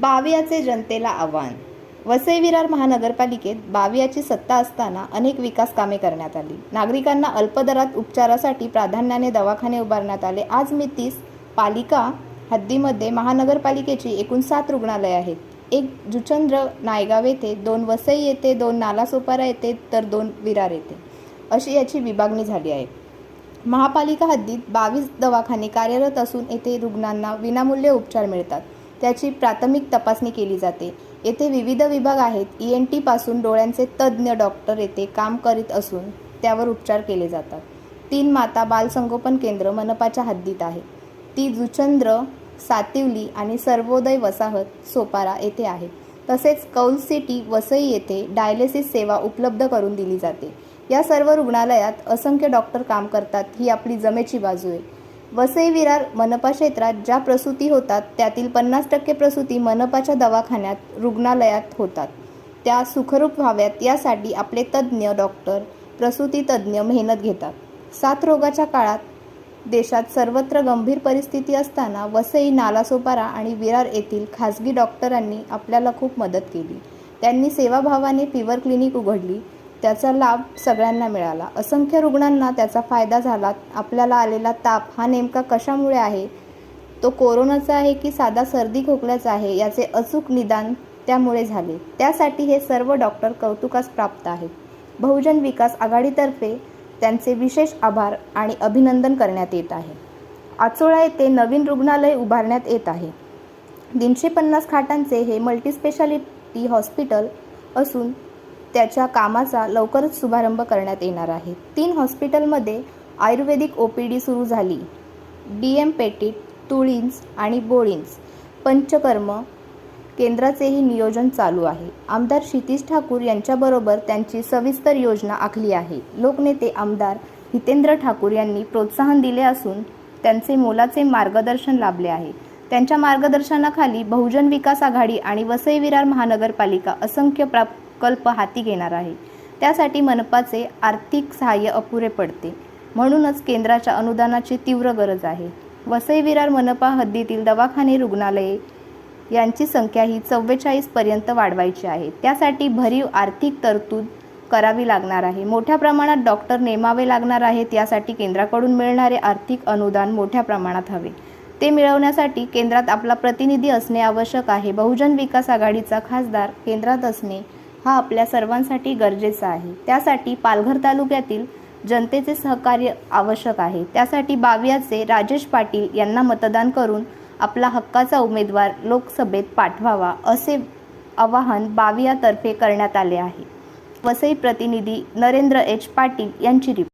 बावियाचे जनतेला आव्हान. वसई विरार महानगरपालिकेत बावियाची सत्ता असताना अनेक विकास कामे करण्यात आली. नागरिकांना अल्पदरात उपचारासाठी प्राधान्याने दवाखाने उभारण्यात आले. आज मितीस पालिका हद्दीमध्ये महानगरपालिकेची एकूण सात रुग्णालये आहेत. एक जुचंद्र नायगाव येथे दोन वसई येथे दोन नालासोपारा येथे तर दोन विरार येथे. अशी याची विभागणी झाली आहे. महापालिका हद्दीत बावीस दवाखाने कार्यरत असून येथे रुग्णांना विनामूल्य उपचार मिळतात. त्याची प्राथमिक तपासणी केली जाते. येथे विविध विभाग आहेत. ई एन टीपासून डोळ्यांचे तज्ज्ञ डॉक्टर येथे काम करीत असून त्यावर उपचार केले जातात. तीन माता बालसंगोपन केंद्र मनपाच्या हद्दीत आहे. ती जुचंद्र सातिवली आणि सर्वोदय वसाहत सोपारा येथे आहे. तसेच कौल सिटी वसई येथे डायलिसिस सेवा उपलब्ध करून दिली जाते. या सर्व रुग्णालयात असंख्य डॉक्टर काम करतात. ही आपली जमेची बाजू आहे. वसई विरार मनपा क्षेत्रात ज्या प्रसूती होतात त्यातील पन्नास टक्के प्रसूती मनपाच्या दवाखान्यात रुग्णालयात होतात. त्या सुखरूप व्हाव्यात यासाठी आपले तज्ज्ञ डॉक्टर प्रसूती तज्ज्ञ मेहनत घेतात. सात रोगाच्या काळात देशात सर्वत्र गंभीर परिस्थिती असताना वसई नालासोपारा आणि विरार येथील खासगी डॉक्टरांनी आपल्याला खूप मदत केली. त्यांनी सेवाभावाने फिवर क्लिनिक उघडली. त्याचा लाभ सगळ्यांना मिळाला. असंख्य रुग्णांना त्याचा फायदा झाला. आपल्याला आलेला ताप हा नेमका कशामुळे आहे? तो कोरोनाचा आहे की साधा सर्दी खोकल्याचा आहे? याचे अचूक निदान त्यामुळे झाले. त्यासाठी हे सर्व डॉक्टर कौतुकास प्राप्त आहेत. बहुजन विकास आघाडीतर्फे त्यांचे विशेष आभार आणि अभिनंदन करण्यात येत आहे. आचोळा येथे नवीन रुग्णालय उभारण्यात येत आहे. तीनशे पन्नास खाटांचे हे मल्टीस्पेशालिटी हॉस्पिटल असून त्याच्या कामाचा लवकरच शुभारंभ करण्यात येणार आहे. तीन हॉस्पिटलमध्ये आयुर्वेदिक ओ पी डी सुरू झाली. डी एम पेटीट तुळींज आणि बोळींज पंचकर्म केंद्राचेही नियोजन चालू आहे. आमदार क्षितीश ठाकूर यांच्याबरोबर त्यांची सविस्तर योजना आखली आहे. लोकनेते आमदार हितेंद्र ठाकूर यांनी प्रोत्साहन दिले असून त्यांचे मोलाचे मार्गदर्शन लाभले आहे. त्यांच्या मार्गदर्शनाखाली बहुजन विकास आघाडी आणि वसई विरार महानगरपालिका असंख्य प्रकल्प हाती घेणार आहे. त्यासाठी मनपाचे आर्थिक सहाय्य अपुरे पडते. म्हणूनच केंद्राच्या अनुदानाची तीव्र गरज आहे. वसई विरार मनपा हद्दीतील दवाखाने रुग्णालये यांची संख्या ही चव्वेचाळीसपर्यंत वाढवायची आहे. त्यासाठी भरीव आर्थिक तरतूद करावी लागणार आहे. मोठ्या प्रमाणात डॉक्टर नेमावे लागणार आहेत. यासाठी केंद्राकडून मिळणारे आर्थिक अनुदान मोठ्या प्रमाणात हवे. ते मिळवण्यासाठी केंद्रात आपला प्रतिनिधी असणे आवश्यक आहे. बहुजन विकास आघाडीचा खासदार केंद्रात असणे हा आपल्या सर्वांसाठी गरजेचा आहे. त्यासाठी पालघर तालुक्यातील जनतेचे सहकार्य आवश्यक आहे. त्यासाठी बावियाचे राजेश पाटील यांना मतदान करून आपला हक्काचा उमेदवार लोकसभेत पाठवावा असे आवाहन बावियातर्फे करण्यात आले आहे. वसई प्रतिनिधी नरेंद्र एच पाटील यांची रिपोर्ट.